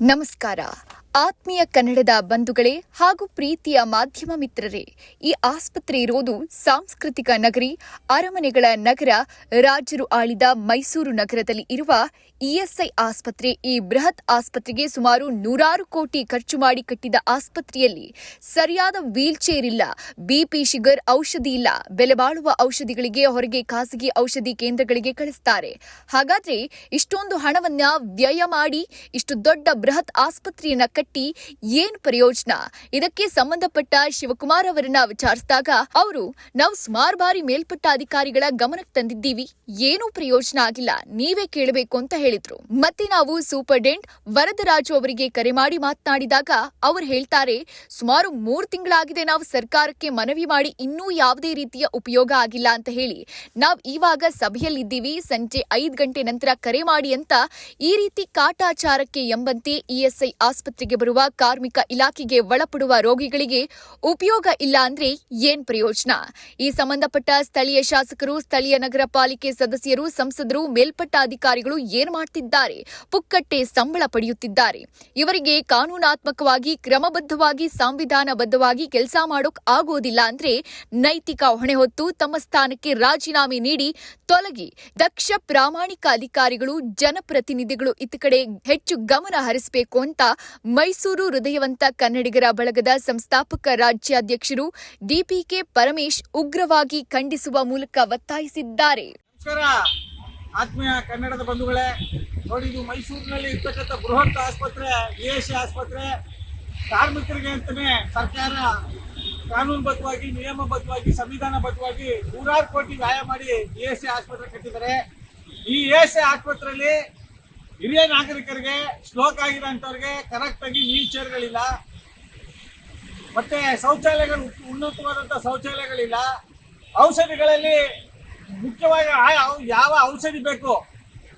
ನಮಸ್ಕಾರ. ಆತ್ಮೀಯ ಕನ್ನಡದ ಬಂಧುಗಳೇ ಹಾಗೂ ಪ್ರೀತಿಯ ಮಾಧ್ಯಮ ಮಿತ್ರರೇ, ಈ ಆಸ್ಪತ್ರೆ ಇರೋದು ಸಾಂಸ್ಕೃತಿಕ ನಗರಿ, ಅರಮನೆಗಳ ನಗರ ರಾಜರು ಆಳಿದ ಮೈಸೂರು ನಗರದಲ್ಲಿ ಇರುವ ಇಎಸ್ಐ ಆಸ್ಪತ್ರೆ. ಈ ಬೃಹತ್ ಆಸ್ಪತ್ರೆಗೆ ಸುಮಾರು ನೂರಾರು ಕೋಟಿ ಖರ್ಚು ಮಾಡಿ ಕಟ್ಟಿದ ಆಸ್ಪತ್ರೆಯಲ್ಲಿ ಸರಿಯಾದ ವೀಲ್ ಚೇರ್ ಇಲ್ಲ ಬಿಪಿ ಶುಗರ್ ಔಷಧಿ ಇಲ್ಲ, ಬೆಲೆ ಬಾಳುವ ಔಷಧಿಗಳಿಗೆ ಹೊರಗೆ ಖಾಸಗಿ ಔಷಧಿ ಕೇಂದ್ರಗಳಿಗೆ ಕಳಿಸ್ತಾರೆ. ಹಾಗಾದ್ರೆ ಇಷ್ಟೊಂದು ಹಣವನ್ನ ವ್ಯಯ ಮಾಡಿ ಇಷ್ಟು ದೊಡ್ಡ ಬೃಹತ್ ಆಸ್ಪತ್ರೆಯನ್ನ ಕಟ್ಟಿ ಏನ್ ಪ್ರಯೋಜನ? ಇದಕ್ಕೆ ಸಂಬಂಧಪಟ್ಟ ಶಿವಕುಮಾರ್ ಅವರನ್ನ ವಿಚಾರಿಸಿದಾಗ ಅವರು, ನಾವು ಸುಮಾರು ಬಾರಿ ಮೇಲ್ಪಟ್ಟ ಅಧಿಕಾರಿಗಳ ಗಮನಕ್ಕೆ ತಂದಿದ್ದೀವಿ. ಏನೂ ಪ್ರಯೋಜನ ಆಗಿಲ್ಲ. ನೀವೇ ಕೇಳಬೇಕು ಅಂತ ಹೇಳಿದ್ರು. ಮತ್ತೆ ನಾವು ಸೂಪರ್ಡೆಂಟ್ ವರದರಾಜು ಅವರಿಗೆ ಕರೆ ಮಾಡಿ ಮಾತನಾಡಿದಾಗ ಅವರು ಹೇಳ್ತಾರೆ, ಸುಮಾರು ಮೂರು ತಿಂಗಳಾಗಿದೆ ನಾವು ಸರ್ಕಾರಕ್ಕೆ ಮನವಿ ಮಾಡಿ ಇನ್ನೂ ಯಾವುದೇ ರೀತಿಯ ಉಪಯೋಗ ಆಗಿಲ್ಲ ಅಂತ ಹೇಳಿ. ನಾವು ಇವಾಗ ಸಭೆಯಲ್ಲಿದ್ದೀವಿ. ಸಂಜೆ ಐದು ಗಂಟೆ ನಂತರ ಕರೆ ಮಾಡಿ ಅಂತ ಈ ರೀತಿ ಕಾಟಾಚಾರಕ್ಕೆ ಎಂಬಂತೆ ಇಎಸ್ಐ ಆಸ್ಪತ್ರೆಗೆ ಬರುವ ಕಾರ್ಮಿಕ ಇಲಾಖೆಗೆ ಒಳಪಡುವ ರೋಗಿಗಳಿಗೆ ಉಪಯೋಗ ಇಲ್ಲ ಅಂದ್ರೆ ಏನ್ ಪ್ರಯೋಜನ? ಈ ಸಂಬಂಧಪಟ್ಟ ಸ್ಥಳೀಯ ಶಾಸಕರು, ಸ್ಥಳೀಯ ನಗರ ಪಾಲಿಕೆ ಸದಸ್ಯರು, ಸಂಸದರು, ಮೇಲ್ಪಟ್ಟ ಅಧಿಕಾರಿಗಳು ಏನ್ ಮಾಡ್ತಿದ್ದಾರೆ? ಪುಕ್ಕಟ್ಟೆ ಸಂಬಳ ಪಡೆಯುತ್ತಿದ್ದಾರೆ. ಇವರಿಗೆ ಕಾನೂನಾತ್ಮಕವಾಗಿ, ಕ್ರಮಬದ್ಧವಾಗಿ, ಸಂವಿಧಾನಬದ್ಧವಾಗಿ ಕೆಲಸ ಮಾಡೋಕ್ ಆಗೋದಿಲ್ಲ ಅಂದ್ರೆ ನೈತಿಕ ಹೊಣೆ ಹೊತ್ತು ತಮ್ಮ ಸ್ಥಾನಕ್ಕೆ ರಾಜೀನಾಮೆ ನೀಡಿ ತೊಲಗಿ. ದಕ್ಷ ಪ್ರಾಮಾಣಿಕ ಅಧಿಕಾರಿಗಳು, ಜನಪ್ರತಿನಿಧಿಗಳು ಇತ್ತ ಕಡೆ ಹೆಚ್ಚು ಗಮನ ಹರಿಸಬೇಕು ಅಂತ ಮೈಸೂರು ಹೃದಯವಂತ ಕನ್ನಡಿಗರ ಬಳಗದ ಸಂಸ್ಥಾಪಕ ರಾಜ್ಯಾಧ್ಯಕ್ಷರು ಡಿಪಿಕೆ ಪರಮೇಶ್ ಉಗ್ರವಾಗಿ ಖಂಡಿಸುವ ಮೂಲಕ ಒತ್ತಾಯಿಸಿದ್ದಾರೆ. ಆತ್ಮೀಯ ಕನ್ನಡದ ಬಂಧುಗಳೇ, ನೋಡಿ ಇದು ಮೈಸೂರಿನಲ್ಲಿ ಇರ್ತಕ್ಕಂಥ ಬೃಹತ್ ಆಸ್ಪತ್ರೆ ಎಸ್ ಆಸ್ಪತ್ರೆ. ಕಾರ್ಮಿಕರಿಗೆ ಅಂತಾನೆ ಸರ್ಕಾರ ಕಾನೂನುಬದ್ಧವಾಗಿ, ನಿಯಮಬದ್ಧವಾಗಿ, ಸಂವಿಧಾನಬದ್ಧವಾಗಿ ನೂರಾರು ಕೋಟಿ ವ್ಯಾಯ ಮಾಡಿ ಎಸ್ ಆಸ್ಪತ್ರೆ ಕಟ್ಟಿದ್ದಾರೆ. ಈ ಎ ಆಸ್ಪತ್ರೆಯಲ್ಲಿ ಹಿರಿಯ ನಾಗರಿಕರಿಗೆ ಸ್ಲೋಕ್ ಆಗಿರೋಂಥವ್ರಿಗೆ ಕರೆಕ್ಟ್ ಆಗಿ ವೀಲ್ ಚೇರ್ಗಳಿಲ್ಲ ಮತ್ತೆ ಶೌಚಾಲಯಗಳು, ಉನ್ನತವಾದಂಥ ಶೌಚಾಲಯಗಳಿಲ್ಲ. ಔಷಧಿಗಳಲ್ಲಿ ಮುಖ್ಯವಾಗಿ ಯಾವ ಔಷಧಿ ಬೇಕು?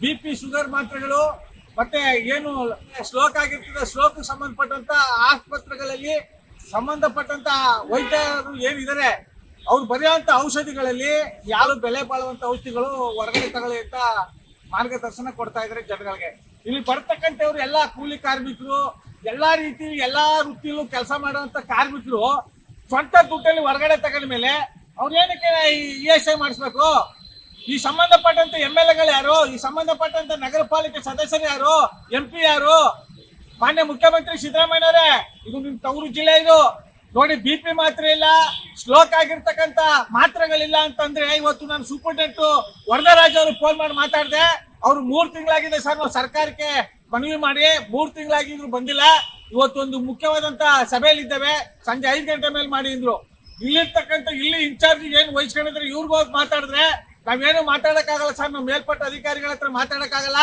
ಬಿ ಪಿ ಶುಗರ್ ಮಾತ್ರೆಗಳು, ಮತ್ತೆ ಏನು ಸ್ಲೋಕ್ ಆಗಿರ್ತದೆ ಸ್ಲೋಕ್ ಸಂಬಂಧಪಟ್ಟಂತ ಆಸ್ಪತ್ರೆಗಳಲ್ಲಿ ಸಂಬಂಧಪಟ್ಟಂತ ವೈದ್ಯರು ಏನಿದ್ದಾರೆ, ಅವ್ರು ಬರೆಯುವಂತ ಔಷಧಿಗಳಲ್ಲಿ ಯಾರು ಬೆಲೆ ಬಾಳುವಂತ ಔಷಧಿಗಳು ಹೊರಗಡೆ ತಗೊಳ್ಳಿ ಅಂತ ಮಾರ್ಗದರ್ಶನ ಕೊಡ್ತಾ ಇದ್ದಾರೆ ಜನಗಳಿಗೆ. ಇಲ್ಲಿ ಬರ್ತಕ್ಕಂಥವ್ರು ಎಲ್ಲ ಕೂಲಿ ಕಾರ್ಮಿಕರು, ಎಲ್ಲಾ ರೀತಿ ಎಲ್ಲಾ ವೃತ್ತಿಲೂ ಕೆಲಸ ಮಾಡುವಂತ ಕಾರ್ಮಿಕರು ಸ್ವಂತ ದುಡ್ಡಲ್ಲಿ ಹೊರಗಡೆ ತಗೊಂಡ ಮೇಲೆ ಅವ್ರು ಏನಕ್ಕೆ ಇ ಎಸ್ ಐ ಮಾಡಿಸ್ಬೇಕು? ಈ ಸಂಬಂಧಪಟ್ಟಂತ ಎಂ ಎಲ್ ಎಗಳು ಯಾರು? ಈ ಸಂಬಂಧಪಟ್ಟಂತ ನಗರ ಪಾಲಿಕೆ ಸದಸ್ಯರು ಯಾರು? ಎಂ ಪಿ ಯಾರು? ಮಾನ್ಯ ಮುಖ್ಯಮಂತ್ರಿ ಸಿದ್ದರಾಮಯ್ಯನವರೇ ಇದು ನಿಮ್ ತವರು ಜಿಲ್ಲೆ ಇದು. ನೋಡಿ ಬಿ ಪಿ ಮಾತ್ರೆ ಇಲ್ಲ. ಸ್ಲೋಕ್ ಆಗಿರ್ತಕ್ಕಂತ ಮಾತ್ರೆಗಳಿಲ್ಲ ಅಂತಂದ್ರೆ ಇವತ್ತು ನಾನು ಸೂಪರಿಂಟೆಂಟ್ ವರದರಾಜ್ ಅವರು ಫೋನ್ ಮಾಡಿ ಮಾತಾಡಿದೆ. ಅವ್ರು ಮೂರ್ ತಿಂಗಳಾಗಿದೆ ಸರ್ ನಾವು ಸರ್ಕಾರಕ್ಕೆ ಮನವಿ ಮಾಡಿ. ಮೂರ್ ತಿಂಗಳಾಗಿದ್ರು ಬಂದಿಲ್ಲ. ಇವತ್ತೊಂದು ಮುಖ್ಯವಾದಂತ ಸಭೆಯಲ್ಲಿ ಇದ್ದೇವೆ ಸಂಜೆ ಐದು ಗಂಟೆ ಮೇಲೆ ಮಾಡಿ ಅಂದ್ರು. ಇಲ್ಲಿರ್ತಕ್ಕಂಥ, ಇಲ್ಲಿ ಇನ್ಚಾರ್ಜ್ ಏನು ವಹಿಸ್ಕೊಂಡಿದ್ರೆ ಇವ್ರಿಗೆ ಹೋಗಿ ಮಾತಾಡಿದ್ರೆ ನಾವೇನು ಮಾತಾಡಕ್ಕಾಗಲ್ಲ ಸರ್. ನಾವು ಮೇಲ್ಪಟ್ಟ ಅಧಿಕಾರಿಗಳ ಹತ್ರ ಮಾತಾಡಕ್ಕಾಗಲ್ಲ.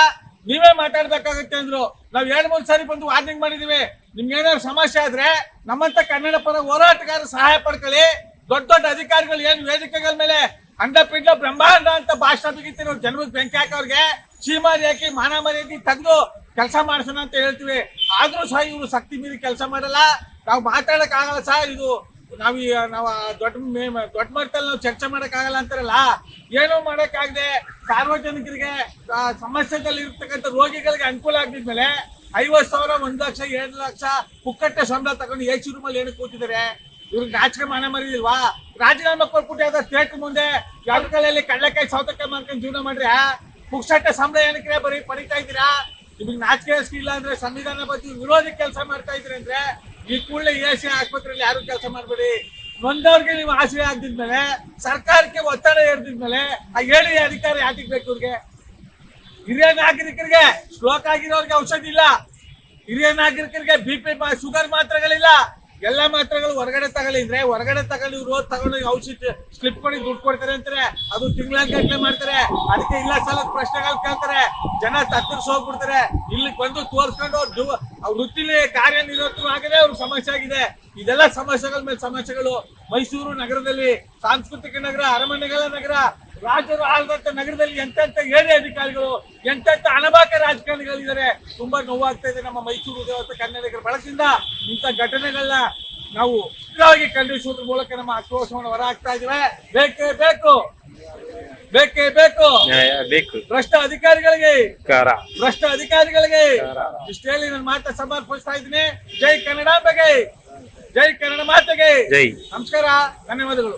ನೀವೇ ಮಾತಾಡ್ಬೇಕಾಗತ್ತೆ ಅಂದ್ರು. ನಾವ್ ಎರಡ್, ಮೂರ್ ಸಾರಿ ಬಂದು ವಾರ್ನಿಂಗ್ ಮಾಡಿದೀವಿ. ನಿಮ್ಗೆ ಏನಾದ್ರು ಸಮಸ್ಯೆ ಆದ್ರೆ ನಮ್ಮಂತ ಕನ್ನಡ ಪರ ಹೋರಾಟಗಾರ ಸಹಾಯ ಪಡ್ಕೊಳ್ಳಿ. ದೊಡ್ಡ ದೊಡ್ಡ ಅಧಿಕಾರಿಗಳು ಏನ್ ವೇದಿಕೆಗಳ ಮೇಲೆ ಅಂಡ ಪಿಂಡ ಬ್ರಹ್ಮಾಂಡ ಅಂತ ಭಾಷಣ ಬಿಗಿತೀವಿ ಜನರಿಗೆ ಬೆಂಕಿ ಹಾಕೋರ್ಗೆ ಚೀಮಾರಿ ಹಾಕಿ ಮಾನ ಹಾಕಿ ತೆಗೆದು ಕೆಲಸ ಮಾಡಿಸೋಣ ಅಂತ ಹೇಳ್ತೀವಿ. ಆದ್ರೂ ಸಹ ಇವರು ಶಕ್ತಿ ಮೀರಿ ಕೆಲಸ ಮಾಡಲ್ಲ. ನಾವು ಮಾತಾಡಕ್ ಆಗಲ್ಲ ಸಹ ಇದು. ನಾವ್ ಈ ನಾವು ದೊಡ್ಡ ದೊಡ್ಡ ಮಟ್ಟದಲ್ಲಿ ನಾವು ಚರ್ಚೆ ಮಾಡಕ್ ಆಗಲ್ಲ ಅಂತಾರಲ್ಲ? ಏನೂ ಮಾಡೋಕ್ಕಾಗದೆ ಸಾರ್ವಜನಿಕರಿಗೆ ಸಮಸ್ಯೆದಲ್ಲಿ ಇರ್ತಕ್ಕಂಥ ರೋಗಿಗಳಿಗೆ ಅನುಕೂಲ ಆಗಿದ್ಮೇಲೆ ಐವತ್ ಸಾವಿರ, ಒಂದ್ ಲಕ್ಷ, ಎರಡು ಲಕ್ಷ ಪುಕ್ಕಟ್ಟೆ ಸಂಬಳ ತಗೊಂಡು ಎ ಸಿ ರೂಮಲ್ಲಿ ಏನಕ್ಕೆ ಕೂತಿದ್ದಾರೆ? ಇವ್ರಿಗೆ ರಾಜಕೀಯ ಮಾನ ಮರಿದಿಲ್ವಾ ರಾಜೀನಾಮೆ ಕೊಟ್ಬಿಟ್ಟು ಯಾವ್ದು ಸ್ಟೇಟ್ ಮುಂದೆ ಯಾವ ಕಲೆಯಲ್ಲಿ ಕಡಲೆಕಾಯಿ, ಸೌತೆಕಾಯಿ ಮಾಡ್ಕೊಂಡು ಜೀವನ ಮಾಡ್ರಿ, ಪುಕ್ಕಟ್ಟೆ ಸಂಬಳ ಏನಕ್ಕೆ ಬರೀ ಪಡಿತಾ ಇದ್ದೀರಾ? ನಿಮಗೆ ನಾಚಿಕೆ ಇಲ್ಲ ಅಂದ್ರೆ ಸಂವಿಧಾನ ಬಗ್ಗೆ ವಿರೋಧಿ ಕೆಲಸ ಮಾಡ್ತಾ ಇದ್ರಿ ಅಂದ್ರೆ ಈ ಕೂಡಲೇ ಎ ಸಿ ಆಸ್ಪತ್ರೆಯಲ್ಲಿ ಯಾರು ಕೆಲಸ ಮಾಡಬೇಡಿ. ನೊಂದವ್ರಿಗೆ ನೀವು ಆಸೆ ಆಗ್ದಿದ್ಮೇಲೆ, ಸರ್ಕಾರಕ್ಕೆ ಒತ್ತಡ ಏರ್ದಿದ್ಮೇಲೆ ಆ ಹೇಳಿ ಅಧಿಕಾರ ಯಾತಿಗೆ ಬೇಕು ಇವ್ರಿಗೆ? ಹಿರಿಯ ನಾಗರಿಕರಿಗೆ, ಶ್ಲೋಕ ಆಗಿರೋರಿಗೆ ಔಷಧಿ ಇಲ್ಲ. ಹಿರಿಯ ನಾಗರಿಕರಿಗೆ ಬಿ ಪಿ ಶುಗರ್ ಮಾತ್ರೆಗಳಿಲ್ಲ. ಎಲ್ಲ ಮಾತ್ರೆಗಳು ಹೊರಗಡೆ ತಗೊಳ್ಳಿ ಅಂದ್ರೆ ಹೊರಗಡೆ ತಗೊಳ್ಳಿ, ಇವ್ರು ತಗೊಂಡು ಔಷಧಿ ಸ್ಲಿಪ್ ಕೊಡಿ ದುಡ್ಡು ಕೊಡ್ತಾರೆ ಅಂತಾರೆ. ಅದು ತಿಂಗಳ ಮಾಡ್ತಾರೆ. ಅದಕ್ಕೆ ಇಲ್ಲ ಸಲ ಪ್ರಶ್ನೆಗಳು ಕೇಳ್ತಾರೆ. ಜನ ತತ್ತರಿಸಿ ಹೋಗ್ಬಿಡ್ತಾರೆ. ಇಲ್ಲಿ ಬಂದು ತೋರಿಸ್ಕೊಂಡು ಅವ್ರು ಅವ್ರ ವೃತ್ತಿಲಿ ಕಾರ್ಯನಿರತ ಆಗದೆ ಅವ್ರ ಸಮಸ್ಯೆ ಆಗಿದೆ. ಇದೆಲ್ಲ ಸಮಸ್ಯೆಗಳ ಮೇಲೆ ಸಮಸ್ಯೆಗಳು. ಮೈಸೂರು ನಗರದಲ್ಲಿ ಸಾಂಸ್ಕೃತಿಕ ನಗರ, ಅರಮನೆಗಳ ನಗರ ರಾಜರು ಆಳದಂತ ನಗರದಲ್ಲಿ ಎಂತೆಂತ ಏರಿಯಾ ಅಧಿಕಾರಿಗಳು ಎಂತೆಂತ ಅನಬಾಕ ರಾಜಕಾರಣಿಗಳಿದ್ದಾರೆ ತುಂಬಾ ನೋವಾಗ್ತಾ ಇದೆ ನಮ್ಮ ಮೈಸೂರು ದೇವತೆ ಕನ್ನಡಿಗರ ಬಳಸಿಂದ ಇಂಥ ಘಟನೆಗಳನ್ನ ನಾವು ಸ್ಥಿರವಾಗಿ ಖಂಡಿಸುವುದ್ರ ಮೂಲಕ ನಮ್ಮ ಆಕ್ರೋಶವನ್ನು ಹೊರ ಹಾಕ್ತಾ ಇದ್ದೇವೆ. ಬೇಕೇ ಬೇಕು ಬೇಕೇ ಬೇಕು. ಬೇಕು. ಭ್ರಷ್ಟ ಅಧಿಕಾರಿಗಳಿಗೆ ಕಾರ ಭ್ರಷ್ಟ ಅಧಿಕಾರಿಗಳಿಗೆ ಇಷ್ಟು ನನ್ನ ಮಾತ ಸಮರ್ಪಿಸ್ತಾ ಇದ್ದೀನಿ. ಜೈ ಕನ್ನಡ ಬಗ್ಗೆ ಜೈ ಕನ್ನಡ ಮಾತೆಗೆ. ಜೈ. ನಮಸ್ಕಾರ ಧನ್ಯವಾದಗಳು.